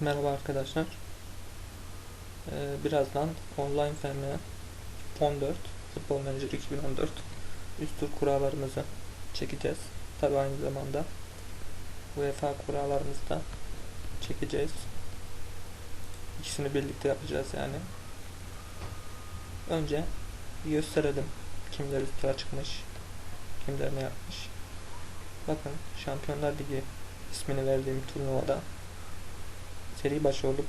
Merhaba arkadaşlar. Ee, birazdan Online FM 14 Futbol Manager 2014 üst tur kurallarımızı çekeceğiz. Tabi aynı zamanda UEFA kurallarımızı da çekeceğiz. İkisini birlikte yapacağız yani. Önce gösterelim kimler üst tura çıkmış, kimler ne yapmış. Bakın Şampiyonlar Ligi ismini verdiğim turnuvada seri başı olup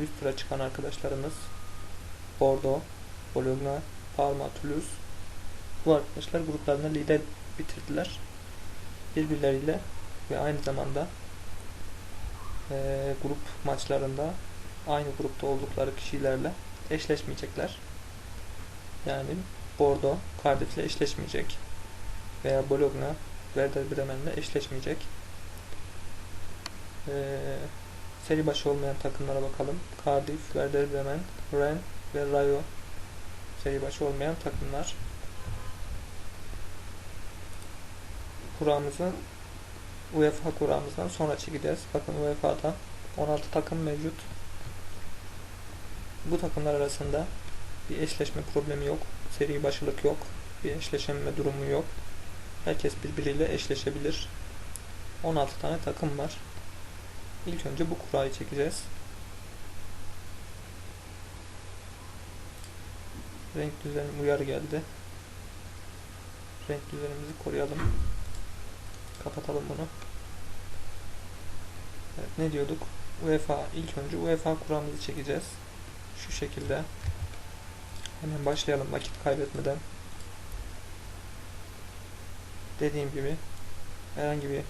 üst tura çıkan arkadaşlarımız Bordeaux, Bologna, Parma, Toulouse bu arkadaşlar gruplarında lider bitirdiler. Birbirleriyle ve aynı zamanda eee, grup maçlarında aynı grupta oldukları kişilerle eşleşmeyecekler. Yani Bordeaux, Cardiff'le eşleşmeyecek veya Bologna, Werder Bremen'le eşleşmeyecek. Eee seri başı olmayan takımlara bakalım. Cardiff, Werder Bremen, Rennes ve Rayo seri başı olmayan takımlar. Kuramızı UEFA kuramızdan sonra çekeceğiz. Bakın UEFA'da 16 takım mevcut. Bu takımlar arasında bir eşleşme problemi yok. Seri başılık yok. Bir eşleşme durumu yok. Herkes birbiriyle eşleşebilir. 16 tane takım var. İlk önce bu kurayı çekeceğiz. Renk düzenim uyarı geldi. Renk düzenimizi koruyalım. Kapatalım bunu. Evet, ne diyorduk? UEFA ilk önce UEFA kuramızı çekeceğiz. Şu şekilde. Hemen başlayalım vakit kaybetmeden. Dediğim gibi herhangi bir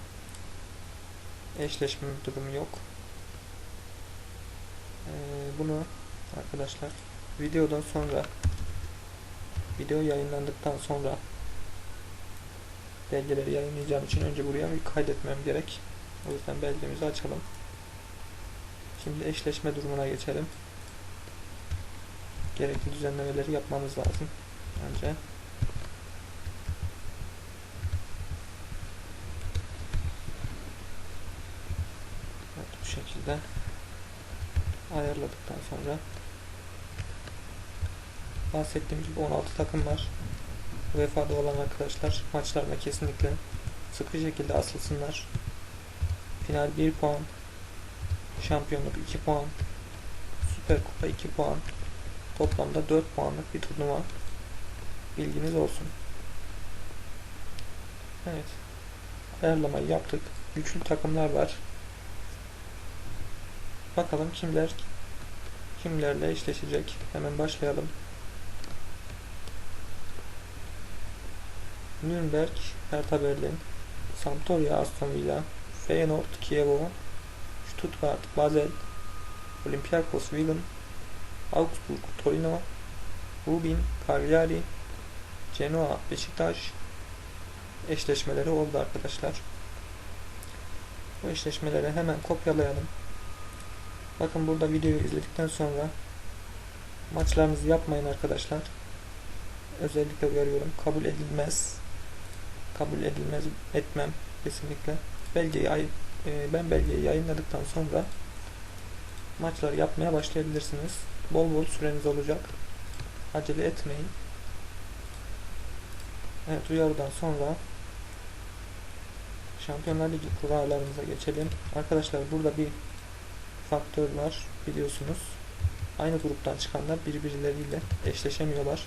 eşleşme durumu yok. Ee, bunu arkadaşlar videodan sonra video yayınlandıktan sonra belgeleri yayınlayacağım için önce buraya bir kaydetmem gerek. O yüzden belgemizi açalım. Şimdi eşleşme durumuna geçelim. Gerekli düzenlemeleri yapmamız lazım. Önce Evet, şekilde ayarladıktan sonra bahsettiğim gibi 16 takım var. UEFA'da olan arkadaşlar maçlarına kesinlikle sıkı şekilde asılsınlar. Final 1 puan, şampiyonluk 2 puan, Süper Kupa 2 puan, toplamda 4 puanlık bir turnuva. Bilginiz olsun. Evet. Ayarlamayı yaptık. Güçlü takımlar var. Bakalım kimler kimlerle eşleşecek. Hemen başlayalım. Nürnberg, Hertha Berlin, Sampdoria, Aston Villa, Feyenoord, Kievo, Stuttgart, Basel, Olympiakos, Wigan, Augsburg, Torino, Rubin, Cagliari, Genoa, Beşiktaş eşleşmeleri oldu arkadaşlar. Bu eşleşmeleri hemen kopyalayalım. Bakın burada videoyu izledikten sonra maçlarınızı yapmayın arkadaşlar. Özellikle uyarıyorum. Kabul edilmez. Kabul edilmez etmem kesinlikle. Belgeyi e, ben belgeyi yayınladıktan sonra maçları yapmaya başlayabilirsiniz. Bol bol süreniz olacak. Acele etmeyin. Evet uyarıdan sonra Şampiyonlar Ligi kurallarımıza geçelim. Arkadaşlar burada bir faktör var biliyorsunuz. Aynı gruptan çıkanlar birbirleriyle eşleşemiyorlar.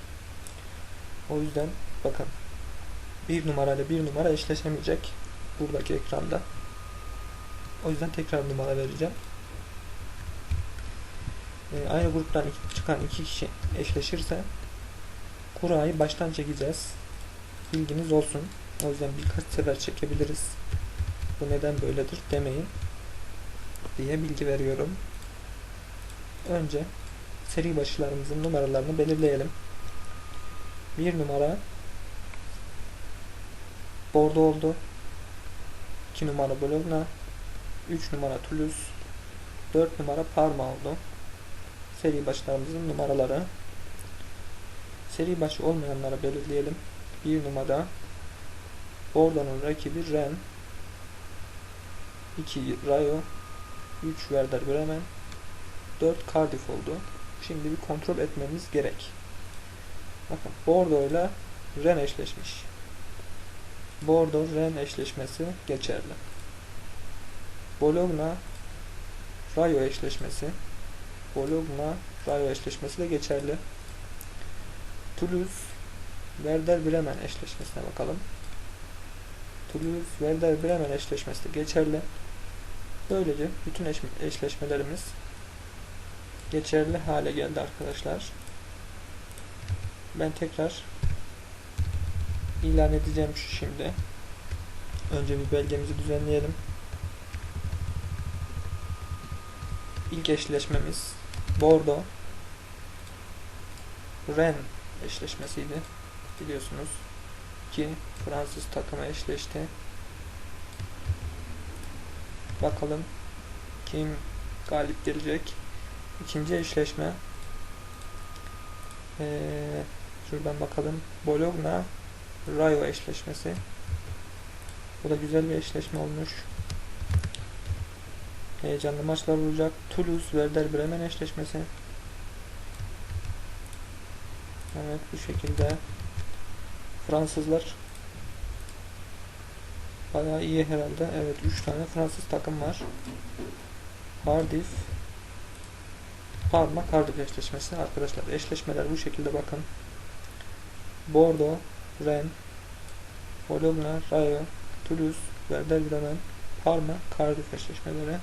O yüzden bakın bir numarayla bir numara eşleşemeyecek buradaki ekranda. O yüzden tekrar numara vereceğim. Ee, aynı gruptan iki- çıkan iki kişi eşleşirse kurayı baştan çekeceğiz. Bilginiz olsun. O yüzden birkaç sefer çekebiliriz. Bu neden böyledir demeyin diye bilgi veriyorum. Önce seri başlarımızın numaralarını belirleyelim. Bir numara Bordeaux oldu. 2 numara Bologna. 3 numara Toulouse. 4 numara Parma oldu. Seri başlarımızın numaraları. Seri başı olmayanları belirleyelim. 1 numara Bordeaux'un rakibi Rennes. 2 Rayo. 3 Werder Bremen, 4 Cardiff oldu. Şimdi bir kontrol etmemiz gerek. Bakın Bordeaux ile Rennes eşleşmiş. Bordeaux Rennes eşleşmesi geçerli. Bologna Rayo eşleşmesi Bologna Rayo eşleşmesi de geçerli. Toulouse Werder Bremen eşleşmesine bakalım. Toulouse Werder Bremen eşleşmesi de geçerli. Böylece bütün eş- eşleşmelerimiz geçerli hale geldi arkadaşlar. Ben tekrar ilan edeceğim şu şimdi. Önce bir belgemizi düzenleyelim. İlk eşleşmemiz Bordeaux Rennes eşleşmesiydi. Biliyorsunuz ki Fransız takımı eşleşti. Bakalım kim galip gelecek. İkinci eşleşme ee, şuradan bakalım. Bologna Rayo eşleşmesi. Bu da güzel bir eşleşme olmuş. Heyecanlı maçlar olacak. Toulouse Werder Bremen eşleşmesi. Evet bu şekilde Fransızlar bayağı iyi herhalde. Evet 3 tane Fransız takım var. Cardiff Parma Cardiff eşleşmesi. Arkadaşlar eşleşmeler bu şekilde bakın. Bordeaux, Rennes, Bologna, Rayo, Toulouse, Werder Bremen, Parma, Cardiff eşleşmeleri.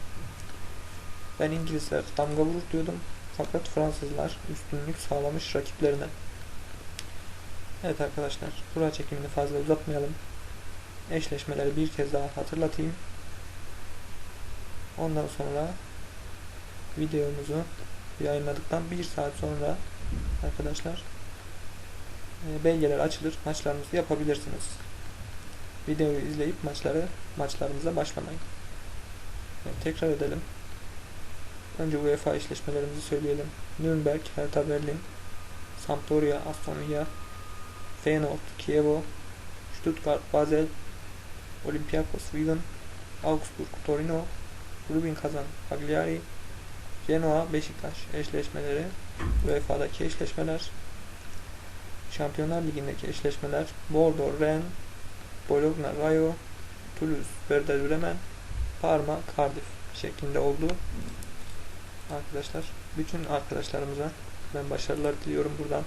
Ben İngilizler damga vurur diyordum. Fakat Fransızlar üstünlük sağlamış rakiplerine. Evet arkadaşlar, kura çekimini fazla uzatmayalım. Eşleşmeleri bir kez daha hatırlatayım. Ondan sonra videomuzu yayınladıktan bir saat sonra arkadaşlar e, belgeler açılır. Maçlarınızı yapabilirsiniz. Videoyu izleyip maçları maçlarımıza başlamayın. Evet, tekrar edelim. Önce UEFA eşleşmelerimizi söyleyelim. Nürnberg, Hertha Berlin, Sampdoria, Aston Villa, Feyenoord, Chievo, Stuttgart, Basel, Olympiakos, Wigan, Augsburg, Torino, Rubin Kazan, Cagliari, Genoa, Beşiktaş eşleşmeleri, UEFA'daki eşleşmeler, Şampiyonlar Ligi'ndeki eşleşmeler, Bordeaux, Rennes, Bologna, Rayo, Toulouse, Werder Bremen, Parma, Cardiff şeklinde oldu. Arkadaşlar, bütün arkadaşlarımıza ben başarılar diliyorum buradan.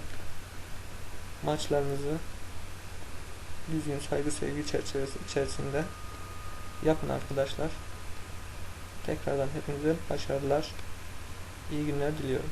Maçlarınızı düzgün saygı sevgi çerçevesi içerisinde yapın arkadaşlar. Tekrardan hepinize başarılar, iyi günler diliyorum.